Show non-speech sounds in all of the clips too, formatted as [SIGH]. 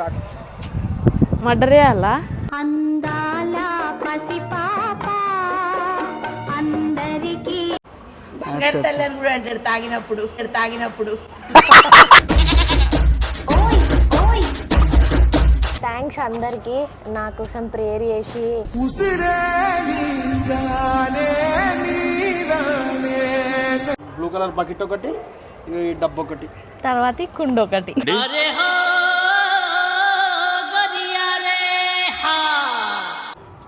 Start. Murder చేయాలా? అందాల పసిపాప అందరికీ బంగారు తల్లని కూడా అంటాడు తాగినప్పుడు తాగినప్పుడు. థ్యాంక్స్ అందరికి. నా కోసం ప్రేయర్ చేసి. బ్లూ కలర్ బకెట్ ఒకటి ఈ డబ్బు ఒకటి. తర్వాత కుండ ఒకటి.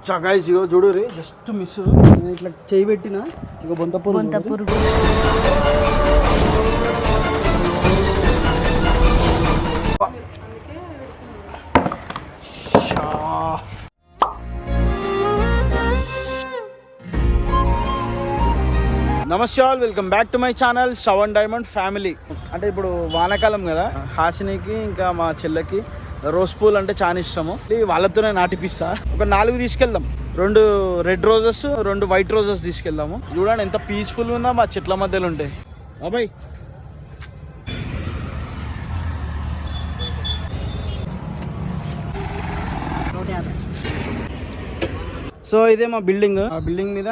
చగాయిస్ ఇగో చూడు రే జస్ట్ మిస్ నేను ఇట్లా చేయి పెట్టిన ఇక బొంత పురుగు నమస్తే all welcome back to my channel seven diamond family. అంటే ఇప్పుడు వానాకాలం కదా హాసినికి ఇంకా మా చెల్లెకి రోజ్ పూలు అంటే చాలా ఇష్టము. ఇది వాళ్ళతోనే నాటిపిస్తా. ఒక నాలుగు తీసుకెళ్దాం. రెండు రెడ్ రోజెస్ రెండు వైట్ రోజెస్ తీసుకెళ్దాము. చూడండి ఎంత పీస్ఫుల్ ఉందా మా చెట్ల మధ్యలో ఉంటాయి అబ్బాయి సో ఇదే మా బిల్డింగ్ ఆ బిల్డింగ్ మీద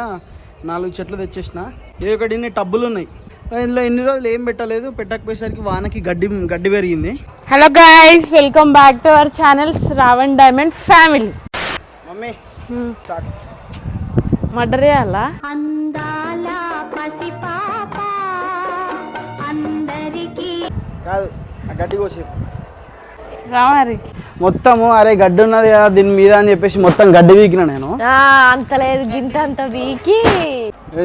నాలుగు చెట్లు తెచ్చేసిన. ఏ ఒకటి టబ్బులు ఉన్నాయి. ఇందులో ఎన్ని రోజులు ఏం పెట్టలేదు పెట్టకపోయేసరికి వానకి గడ్డి గడ్డి పెరిగింది. Hello guys welcome back to our channel Shravan diamond family mummy murder చేయాలా అందాల పసిపాప అందరికీ కాదు ఆ గడ్డి కోసే రామరి మొత్తము అరే గడ్డి ఉన్నది కదా దీని మీద అని చెప్పేసి మొత్తం గడ్డి వీకిన నేను. అంత లేదు గింత అంత వీకి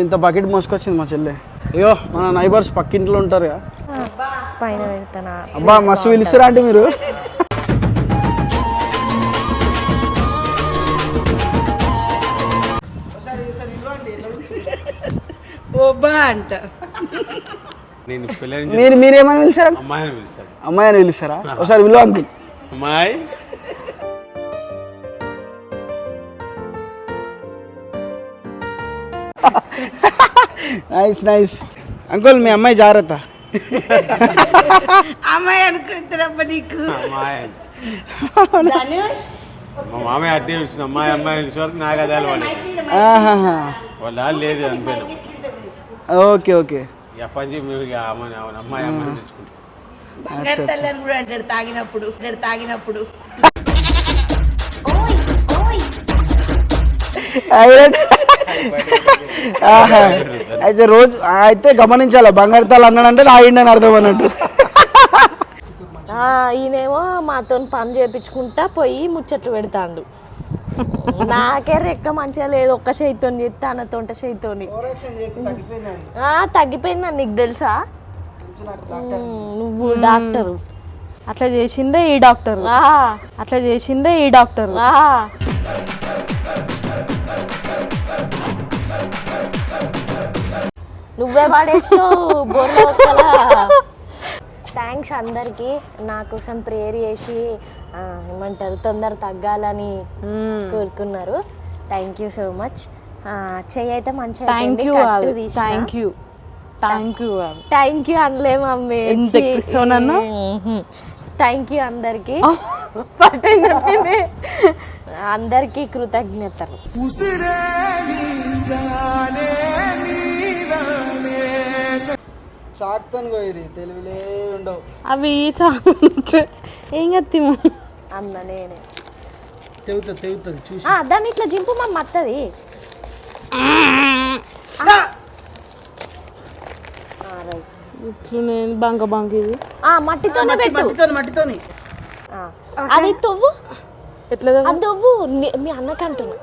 ఇంత బకెట్ మోసుకొచ్చింది మా చెల్లె. అయ్యో మన నైబర్స్ పక్కింట్లో ఉంటారు పైన పెడతానా? అబ్బా మస్తు పిలుస్తారా అంటే మీరు? ఓబా అంట. మీరు మీరేమని పిలిచారా? అమ్మాయిని పిలుస్తాను. అమ్మాయి అని పిలుస్తారా ఒకసారి విలువ అంకుల్. అమ్మాయి. నైస్ నైస్ అంకుల్ మీ అమ్మాయి జాగ్రత్త. అమ్మాయి అనుకుంటారబ్బ నీకు. అమ్మాయి. మా మామయ్య అట్టే పిలిచిన అమ్మాయి అమ్మాయి పిలిచే వరకు నాకు అదే వాళ్ళు ఆహాహా. వాళ్ళ వాళ్ళు లేదు అనిపోయినాం ఓకే ఓకే. చెప్పి మేము ఇక అమ్మని అవును అమ్మాయి తెచ్చుకుంటాం. బంగారు తల్లని కూడా అంటాడు తాగినప్పుడు అంటాడు తాగినప్పుడు. ఆహా. అయితే రోజు అయితే గమనించాలి? బంగారు తల అన్నాడంటే తాగిండని అర్థం అన్నట్టు. ఆ, ఈయనేమో మాతో పని చేపించుకుంటా పోయి ముచ్చట్లు పెడతాండు. నాకే రెక్క మంచిగా లేదు ఒక్క చేయితో చెప్తే అన్న తొంట చేయితోని. ఆ, తగ్గిపోయిందని నీకు తెలుసా? నువ్వు డాక్టరు. అట్లా చేసిందే ఈ డాక్టర్. అట్లా చేసిందే ఈ డాక్టర్. నువ్వే బొర్ర థ్యాంక్స్ అందరికి నా కోసం ప్రేయర్ చేసి ఏమంటారు తొందర తగ్గాలని కోరుకున్నారు. థ్యాంక్ యూ సో మచ్ చెయ్యి అయితే మంచిగా thank you thank you thank you thank you అనలే మమ్మీ. ఎంత ఎక్కువ నన్ను? థ్యాంక్ యూ అందరికి. పట్టేం చెప్పింది అందరికి కృతజ్ఞతలు. చాక్తాను పోయి తెలివిలే ఉండవు. అవి చాలా ఏం కత్తిము అన్న నేనే. తెగుతుంది తెగుతుంది చూసి. ఆ, దాన్ని ఇట్లా జింపు మా మత్తది. ఇట్లు నేను బంక బంక ఇది. ఆ మట్టితోనే పెట్టు. మట్టితోని అది తవ్వు. ఎట్లా అది తవ్వు. మీ అన్నకంటున్నా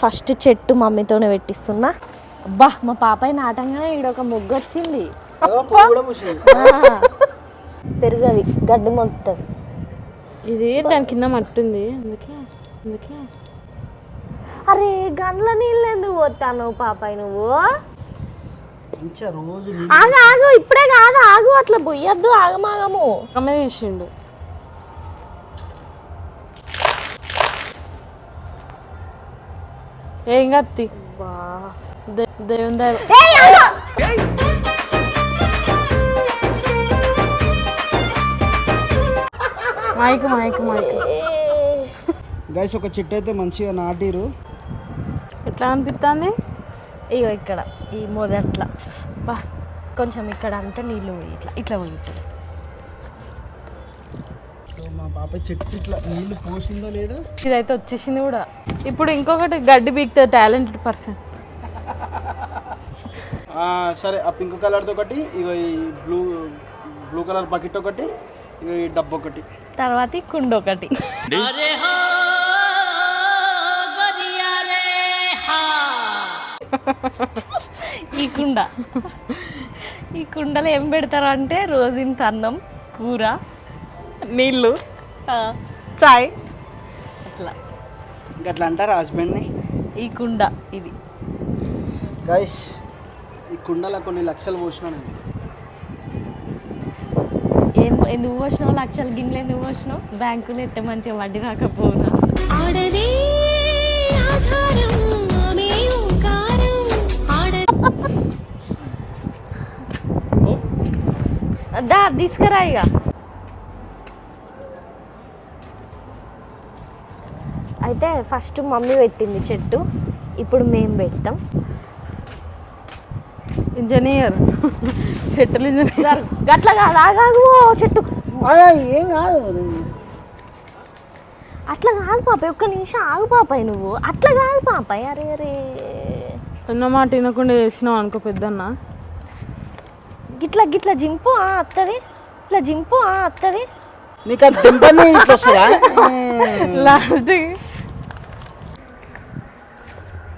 ఫస్ట్ చెట్టు మమ్మీతోనే పెట్టిస్తున్నా. అబ్బా మా పాపాయి నాటంగానే ఈడ ఒక ముగ్గు వచ్చింది. పెరుగది గడ్డి మొత్తుంది. ఇది దాని కింద మట్టి ఉంది అందుకే అందుకే. అరే గండ్ల నీళ్ళు ఎందుకు పోతాను పాపాయి నువ్వు? ఆగు ఆగు ఇప్పుడే కాదు ఆగు అట్లా పొయ్యొద్దు ఆగమాగము. అమ్మే తీసిండు. ఏం కత్తి? బా దేవుని దయ! మైక్ మైక్ మైక్ గైస్ ఒక చెట్టు అయితే మంచిగా నాటిరు. ఎట్లా అనిపిస్తుంది ఇగో ఇక్కడ ఈ మొదట్ల బా కొంచెం ఇక్కడ అంతా నీళ్ళు పోయి ఇట్లా ఇట్లా పోయి మా పాప చెట్టు ఇట్లా నీళ్ళు పోసిందో లేదో. ఇదైతే వచ్చేసింది కూడా. ఇప్పుడు ఇంకొకటి గడ్డి బీక్తుంది టాలెంటెడ్ పర్సన్ సరే ఆ పింక్ కలర్తో ఒకటి ఇక ఈ బ్లూ బ్లూ కలర్ బకెట్ ఒకటి ఇక ఈ డబ్బు ఒకటి. తర్వాత ఈ కుండ ఒకటి. ఈ కుండ. ఈ కుండలో ఏం పెడతారు అంటే రోజుంత అన్నం కూర నీళ్ళు ఆ, చాయ్. అట్లా. ఇంకా అట్లా అంటారా హస్బెండ్ని? ఈ కుండ ఇది. గైస్ ఈ కుండలో కొన్ని లక్షలు పోసిన నేను. ఏం ఎందుకు పోసినావు? లక్షల గిన్నెలు ఎందుకు పోసినావు? బ్యాంకులో ఎత్తే మంచిగా వడ్డీ ఆడ దా తీసుకురా ఇక. అయితే ఫస్ట్ మమ్మీ పెట్టింది చెట్టు ఇప్పుడు మేము పెడతాం. ఇంజనీర్. చెట్టులు ఇంజనీర్. సార్ గట్ల కాదు ఆగాగు చెట్టు. ఏం కాదు అట్లా కాదు పాపాయ్ ఒక్క నిమిషం ఆగు పాపాయ్ నువ్వు. అట్లా కాదు పాపాయ్ అరే అరే. అన్న మాట వినకుండా చేసినావు అనుకో పెద్దన్న. గిట్ల గిట్ల జింపు ఆ అత్తది. ఇట్లా జింపు ఆ అత్తది. నీకు అది దింపని ఇట్లా వస్తుందా [LAUGHS] లాస్ట్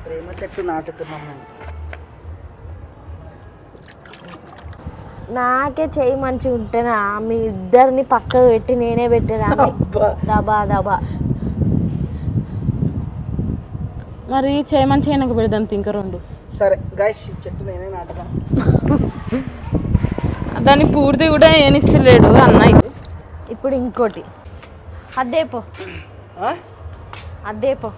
ప్రేమ చెట్టు నాటుతున్నాం నాకే చెయ్యి మంచిగా ఉంటేనా? మీ ఇద్దరిని పక్కకు పెట్టి నేనే పెట్టేదాన్ని దబా దబా. మరి చేయమని చేయనక పెడదాం ఇంక రెండు. సరే గైస్ ఈ చెట్టు నేనే నాటదా దాన్ని పూర్తి కూడా ఏనిస్తలేడు అన్న ఇప్పుడు ఇంకోటి. అదేపో అదేపో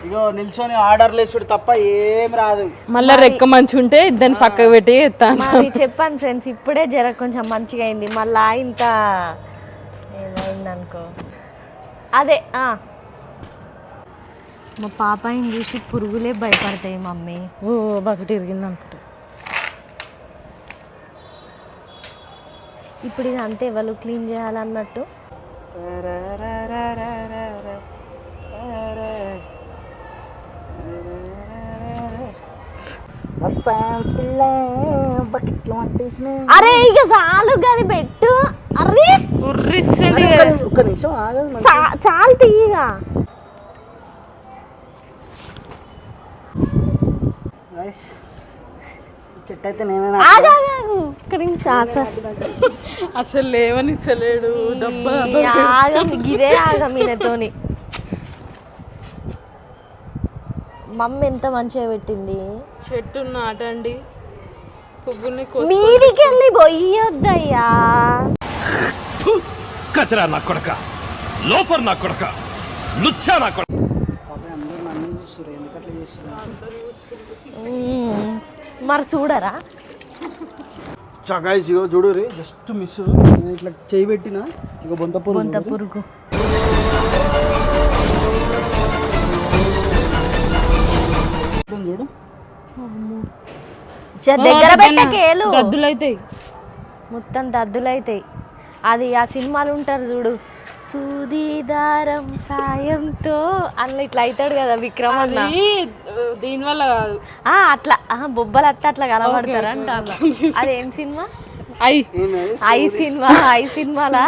ఇగో నిల్చొని ఆర్డర్ లేసుడు తప్ప ఏం రాదు. మళ్ళీ రెక్క మంచి ఉంటే దాన్ని పక్కకు పెట్టి ఎత్తాను చెప్పాను ఫ్రెండ్స్ ఇప్పుడే జర కొంచెం మంచిగా అయింది. మళ్ళా ఇంత ఏమైంది అనుకో అదే ఆ. మా పాపాయిని చూసి పురుగులే భయపడతాయి మమ్మీ. ఓ బకెట్ ఇరిగింది అనుకుంటా. ఇప్పుడు ఇది అంతే ఎవరు క్లీన్ చేయాలన్నట్టు. అరే ఇక చాలు గది పెట్టు. అరే. ఒక్క నిమిషం చాలు తీయగా అసలు లేవనిస్తలేడు దెబ్బ ఆగం గిరే ఆగం ఈయనతోని. మమ్మీ ఎంత మంచిగా పెట్టింది? చెట్టు నాటండి. పువ్వుల్ని కో మీదికి వెళ్ళి పోయొద్దయ్యా కచరా నా కొడక లోఫర్ నా కొడక లుచ్చా నా కొడక. మరి చూడరా? గైస్ ఇగో చూడు రే జస్ట్ మిస్. నేను ఇట్లా చేయి పెట్టిన ఇక బొంత బొంత పొరుగు. చూడు. చ- దగ్గర పెట్టకేలు దద్దులు అవుతాయి మొత్తం దద్దులైతాయి. అది ఆ సినిమాలు ఉంటారు చూడు. సూదిదారం సాయంతో అందులో ఇట్లా అవుతాడు కదా విక్రమ్ అన్న. దీని వల్ల కాదు. ఆ, అట్లా. ఆహా, బొబ్బలు అత్త అట్లా కనబడతారు అంట [LAUGHS] అదేం సినిమా? అయ్యి ఐ సినిమా ఐ సినిమాలా?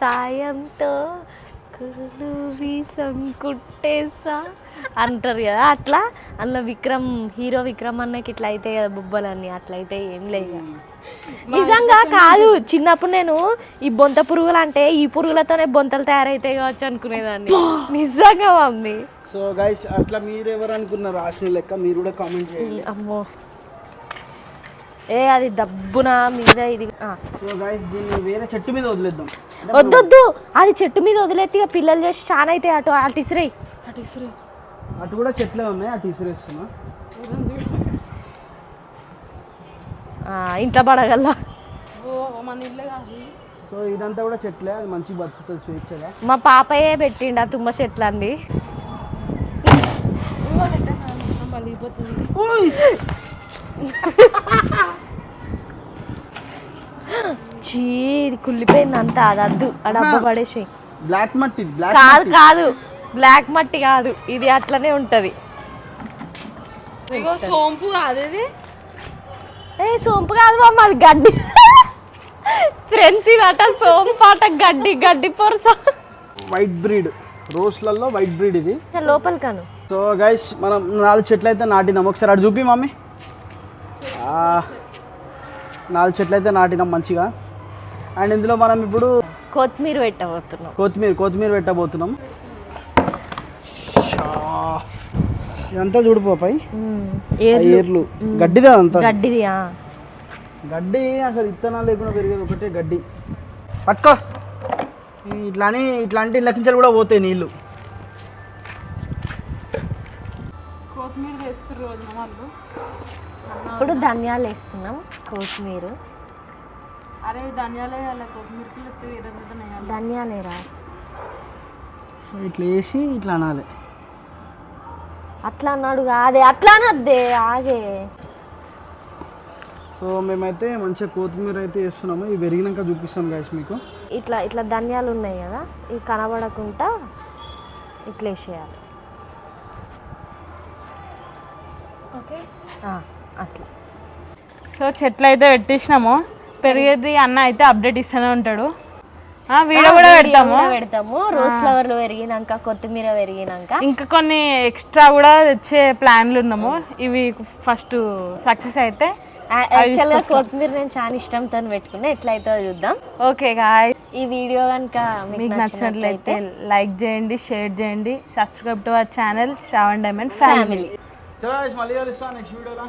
సాయంతో కురులు వీసం కుట్టేసా? అంటారు కదా అట్లా? అందులో విక్రమ్ హీరో విక్రమ్ అన్నకి ఇట్లా అయితే కదా బొబ్బలన్నీ అట్లా అయితే ఏం లేదు నిజంగా కాదు చిన్నప్పుడు నేను ఈ బొంత పురుగులు అంటే ఈ పురుగులతోనే బొంతలు తయారైతాయి కావచ్చు అనుకునేదాన్ని. నిజంగా మమ్మీ. సో గైస్ అట్లా మీరు ఎవరు అనుకున్నారు రాసిన లెక్క? మీరు కూడా కామెంట్ చేయండి. అమ్మో. ఏ అది దబ్బున మీద ఇది ఆ. సో గైస్ దీన్ని వేరే చెట్టు మీద వదిలేద్దాం. వద్దొద్దు! అది చెట్టు మీద వదిలేస్తే ఇక పిల్లలు చేసి చాలా అయితే అటు అటు ఇసిరాయి అటు ఇసురు. అటు కూడా చెట్లే ఉన్నాయి అటు ఇసిరేస్తున్నా. ఇంట్లో పడగల. సో ఇదంతా కూడా చెట్లే అది మంచిగా బతుకుతుంది స్వేచ్ఛగా. మా పాపయే పెట్టిండు ఆ తుమ్మ చెట్లు అండి చీ ఇది కుళ్ళిపోయింది అంతా అది అద్దు. ఆ డబ్బా పడేసి బ్లాక్ మట్టి బ్లాక్ కాదు కాదు. బ్లాక్ మట్టి కాదు ఇది అట్లనే ఉంటది. సోంపు కాదు ఇది. ఏ సోంపు కాదు మామ అది గడ్డి. ఫ్రెండ్స్ ఇదట సోంపు అట గడ్డి గడ్డి పొరస. వైట్ బ్రీడ్ రోస్లలో వైట్ బ్రీడ్ ఇది. లోపల కాను. సో గైస్ మనం నాలుగు చెట్లు అయితే నాటినాం. ఒకసారి అటు చూపి మమ్మీ. నాలుగు చెట్లు అయితే నాటినాం మంచిగా. అండ్ ఇందులో మనం ఇప్పుడు కొత్తిమీర పెట్టబోతున్నాం. కొత్తిమీర కొత్తిమీర పెట్టబోతున్నాం. ఇదంతా చూడిపోపాయి ఏర్లు. గడ్డిదే అంతా గడ్డిది ఆ. గడ్డి అసలు ఇత్తనాలు లేకుండా పెరిగేది ఒకటే గడ్డి. పట్టుకో. ఇట్లాని ఇట్లాంటి లెక్కించాలు కూడా పోతాయి నీళ్ళు. ఇప్పుడు ధనియాలు వేస్తున్నాం కొత్తిమీర. అరే ధనియాలే అలా కొత్తిమీర పిల్లలు వేరే ధనియాలేరా ఇట్లా వేసి ఇట్లా అనాలి. అట్లా అన్నాడు కాదే అట్లా అనొద్దే ఆగే. సో మేమైతే మంచిగా కొత్తిమీర అయితే వేస్తున్నాము. ఇవి పెరిగినాక చూపిస్తాం గాయస్ మీకు. ఇట్లా ఇట్లా ధనియాలు ఉన్నాయి కదా ఇవి కనబడకుండా ఇట్లా వేసేయాలి. ఓకే? అట్లా. సో చెట్లు అయితే పెట్టేసినాము పెరిగేది అన్న అయితే అప్డేట్ ఇస్తూనే ఉంటాడు. వీడియో కూడా పెడతాము. కూడా పెడతాము. రోజ్ ఫ్లవర్లు పెరిగినాక కొత్తిమీర పెరిగినాక. ఇంకా కొన్ని ఎక్స్ట్రా కూడా తెచ్చే ప్లాన్లు ఉన్నాము. ఇవి ఫస్ట్ సక్సెస్ అయితే యాక్చువల్గా కొత్తిమీర నేను చాలా ఇష్టంతో పెట్టుకున్నా. ఎట్లయితే చూద్దాం. ఓకే గాయ్ ఈ వీడియో కనుక మీకు నచ్చినట్లయితే లైక్ చేయండి షేర్ చేయండి subscribe to our channel Shravan diamond family మళ్ళీ నెక్స్ట్ వీడియోలో.